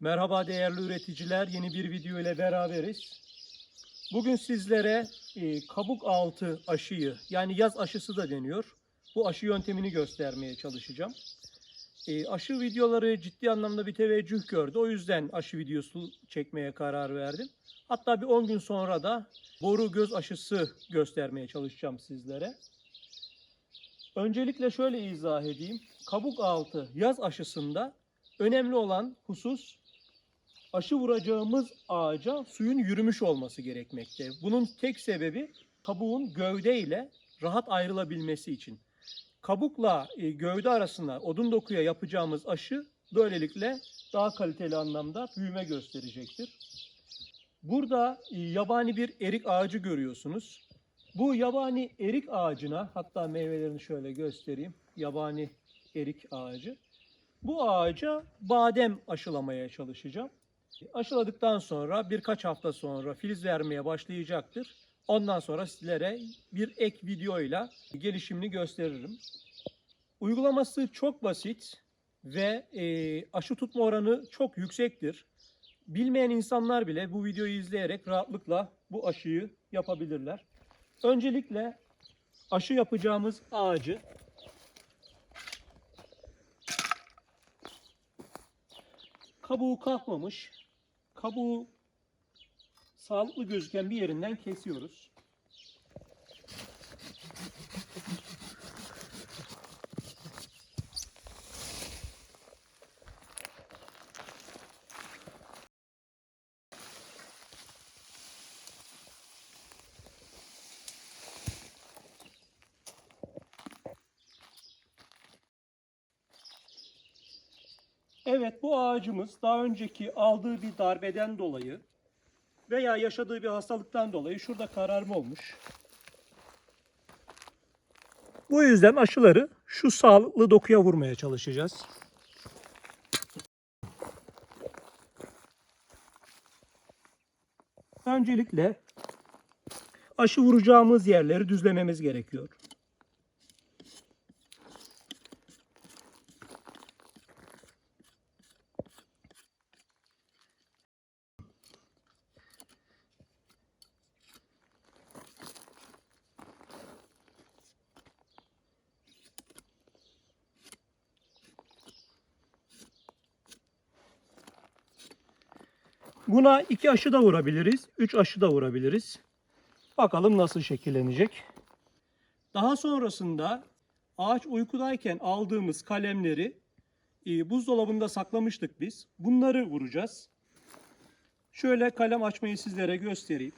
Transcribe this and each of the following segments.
Merhaba değerli üreticiler, yeni bir video ile beraberiz. Bugün sizlere e, kabuk altı aşıyı, yani yaz aşısı da deniyor. Bu aşı yöntemini göstermeye çalışacağım. E, aşı videoları ciddi anlamda bir teveccüh gördü. O yüzden aşı videosu çekmeye karar verdim. Hatta bir 10 gün sonra da boru göz aşısı göstermeye çalışacağım sizlere. Öncelikle şöyle izah edeyim. Kabuk altı yaz aşısında önemli olan husus aşı vuracağımız ağaca suyun yürümüş olması gerekmekte. Bunun tek sebebi kabuğun gövde ile rahat ayrılabilmesi için. Kabukla e, gövde arasında odun dokuya yapacağımız aşı böylelikle daha kaliteli anlamda büyüme gösterecektir. Burada e, yabani bir erik ağacı görüyorsunuz. Bu yabani erik ağacına hatta meyvelerini şöyle göstereyim. Yabani erik ağacı. Bu ağaca badem aşılamaya çalışacağım. Aşıladıktan sonra birkaç hafta sonra filiz vermeye başlayacaktır. Ondan sonra sizlere bir ek videoyla gelişimini gösteririm. Uygulaması çok basit ve e, aşı tutma oranı çok yüksektir. Bilmeyen insanlar bile bu videoyu izleyerek rahatlıkla bu aşıyı yapabilirler. Öncelikle aşı yapacağımız ağacı kabuğu kalkmamış, kabuğu sağlıklı gözüken bir yerinden kesiyoruz. Evet bu ağacımız daha önceki aldığı bir darbeden dolayı veya yaşadığı bir hastalıktan dolayı şurada kararma olmuş. Bu yüzden aşıları şu sağlıklı dokuya vurmaya çalışacağız. Öncelikle aşı vuracağımız yerleri düzlememiz gerekiyor. Buna iki aşı da vurabiliriz. Üç aşı da vurabiliriz. Bakalım nasıl şekillenecek. Daha sonrasında ağaç uykudayken aldığımız kalemleri e, buzdolabında saklamıştık biz. Bunları vuracağız. Şöyle kalem açmayı sizlere göstereyim.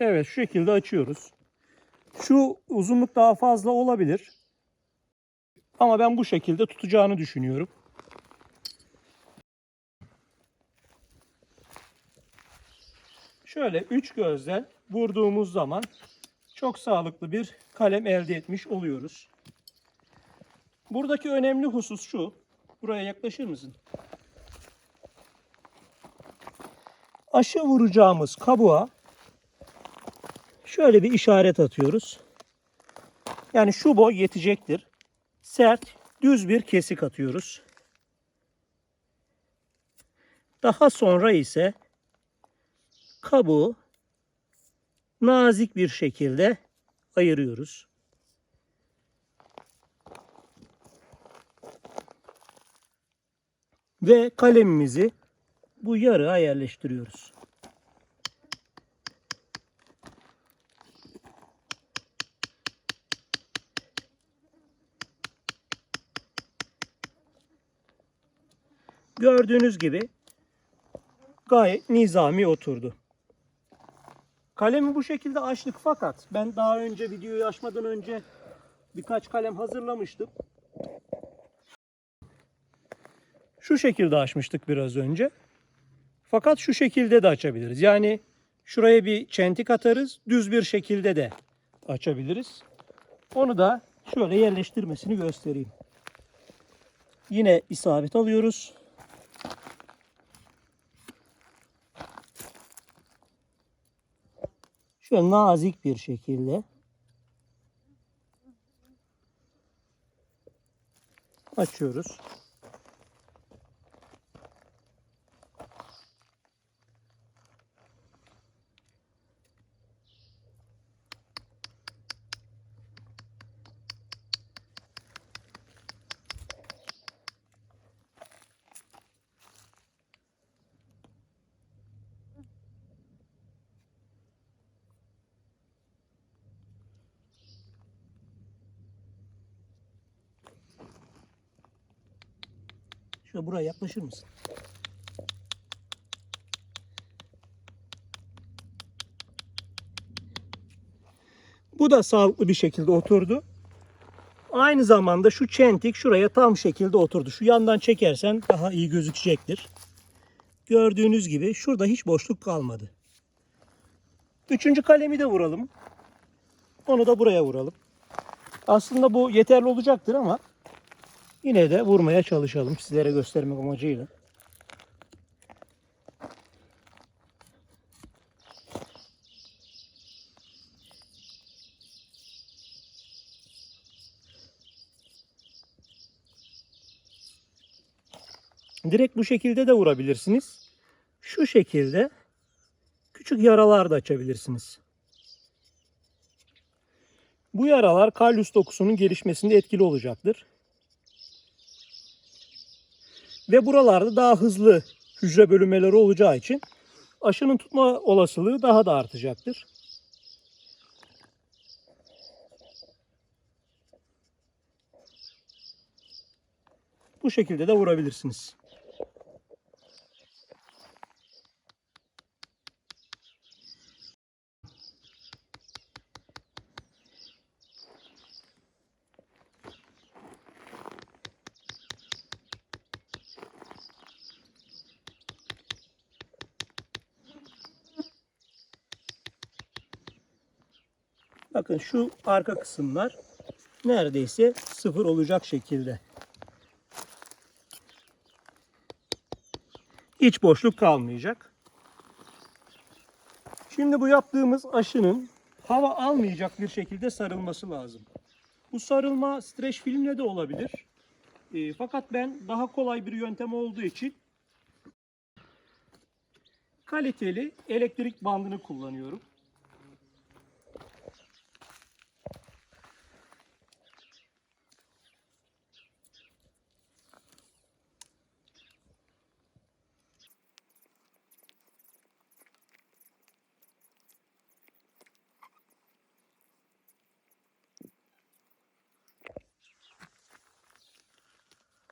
Evet şu şekilde açıyoruz. Şu uzunluk daha fazla olabilir. Ama ben bu şekilde tutacağını düşünüyorum. Şöyle üç gözden vurduğumuz zaman çok sağlıklı bir kalem elde etmiş oluyoruz. Buradaki önemli husus şu. Buraya yaklaşır mısın? Aşı vuracağımız kabuğa şöyle bir işaret atıyoruz. Yani şu boy yetecektir. Sert, düz bir kesik atıyoruz. Daha sonra ise kabuğu nazik bir şekilde ayırıyoruz. Ve kalemimizi bu yarığa yerleştiriyoruz. Gördüğünüz gibi gayet nizami oturdu. Kalemi bu şekilde açtık fakat ben daha önce videoyu açmadan önce birkaç kalem hazırlamıştım. Şu şekilde açmıştık biraz önce. Fakat şu şekilde de açabiliriz. Yani şuraya bir çentik atarız. Düz bir şekilde de açabiliriz. Onu da şöyle yerleştirmesini göstereyim. Yine isabet alıyoruz. Şöyle nazik bir şekilde açıyoruz. Şöyle buraya yaklaşır mısın? Bu da sağlıklı bir şekilde oturdu. Aynı zamanda şu çentik şuraya tam şekilde oturdu. Şu yandan çekersen daha iyi gözükecektir. Gördüğünüz gibi şurada hiç boşluk kalmadı. Üçüncü kalemi de vuralım. Onu da buraya vuralım. Aslında bu yeterli olacaktır ama Yine de vurmaya çalışalım sizlere göstermek amacıyla. Direkt bu şekilde de vurabilirsiniz. Şu şekilde küçük yaralar da açabilirsiniz. Bu yaralar kalyus dokusunun gelişmesinde etkili olacaktır. Ve buralarda daha hızlı hücre bölünmeleri olacağı için aşının tutma olasılığı daha da artacaktır. Bu şekilde de vurabilirsiniz. Bakın şu arka kısımlar neredeyse sıfır olacak şekilde. Hiç boşluk kalmayacak. Şimdi bu yaptığımız aşının hava almayacak bir şekilde sarılması lazım. Bu sarılma streç filmle de olabilir. E, fakat ben daha kolay bir yöntem olduğu için kaliteli elektrik bandını kullanıyorum.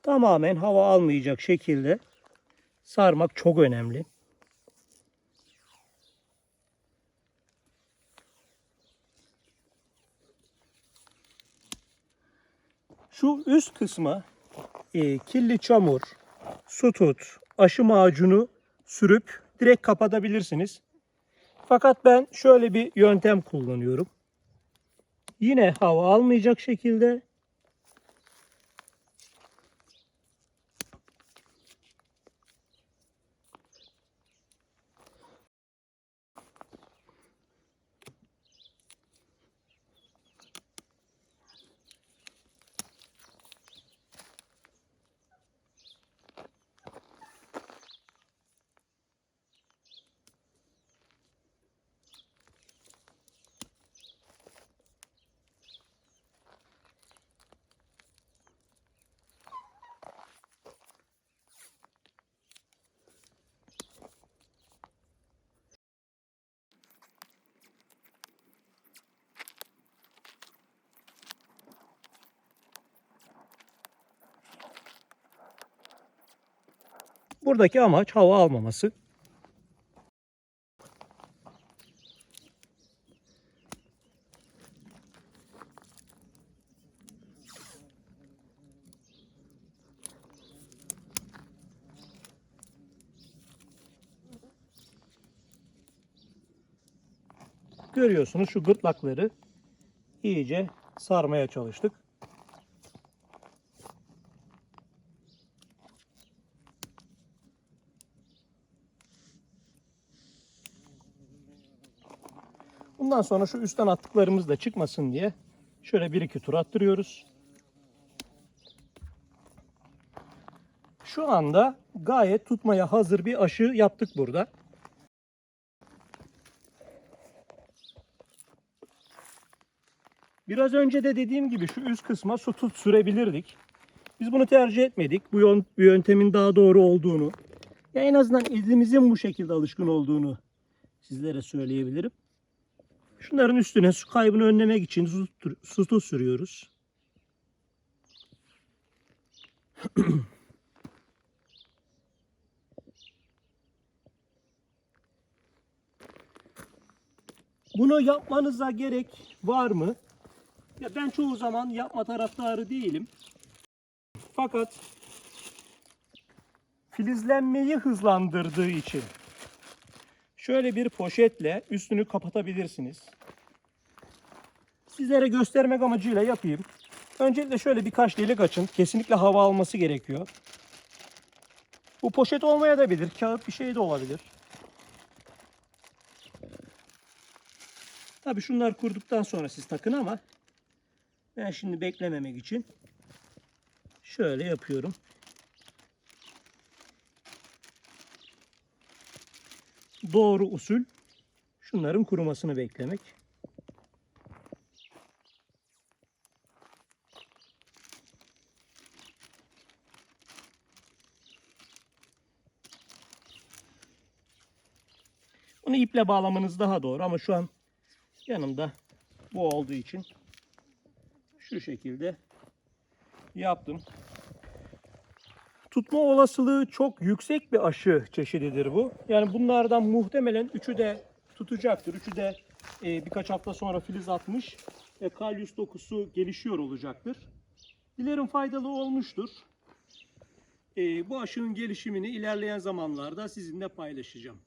Tamamen hava almayacak şekilde sarmak çok önemli. Şu üst kısma e, kirli çamur, su tut, aşı macunu sürüp direkt kapatabilirsiniz. Fakat ben şöyle bir yöntem kullanıyorum. Yine hava almayacak şekilde Buradaki amaç hava almaması. Görüyorsunuz şu gırtlakları iyice sarmaya çalıştık. Bundan sonra şu üstten attıklarımız da çıkmasın diye şöyle bir iki tur attırıyoruz. Şu anda gayet tutmaya hazır bir aşı yaptık burada. Biraz önce de dediğim gibi şu üst kısma su tut sürebilirdik. Biz bunu tercih etmedik. Bu yön- bu yöntemin daha doğru olduğunu, ya en azından elimizin bu şekilde alışkın olduğunu sizlere söyleyebilirim. Şunların üstüne su kaybını önlemek için su, su sürüyoruz. Bunu yapmanıza gerek var mı? Ya ben çoğu zaman yapma taraftarı değilim. Fakat filizlenmeyi hızlandırdığı için şöyle bir poşetle üstünü kapatabilirsiniz. Sizlere göstermek amacıyla yapayım. Öncelikle şöyle birkaç delik açın. Kesinlikle hava alması gerekiyor. Bu poşet olmaya da bilir. Kağıt bir şey de olabilir. Tabii şunlar kurduktan sonra siz takın ama ben şimdi beklememek için şöyle yapıyorum. Doğru usul şunların kurumasını beklemek. Bunu iple bağlamanız daha doğru ama şu an yanımda bu olduğu için şu şekilde yaptım. Tutma olasılığı çok yüksek bir aşı çeşididir bu. Yani bunlardan muhtemelen üçü de tutacaktır. Üçü de e, birkaç hafta sonra filiz atmış ve kalyus dokusu gelişiyor olacaktır. Dilerim faydalı olmuştur. E, bu aşının gelişimini ilerleyen zamanlarda sizinle paylaşacağım.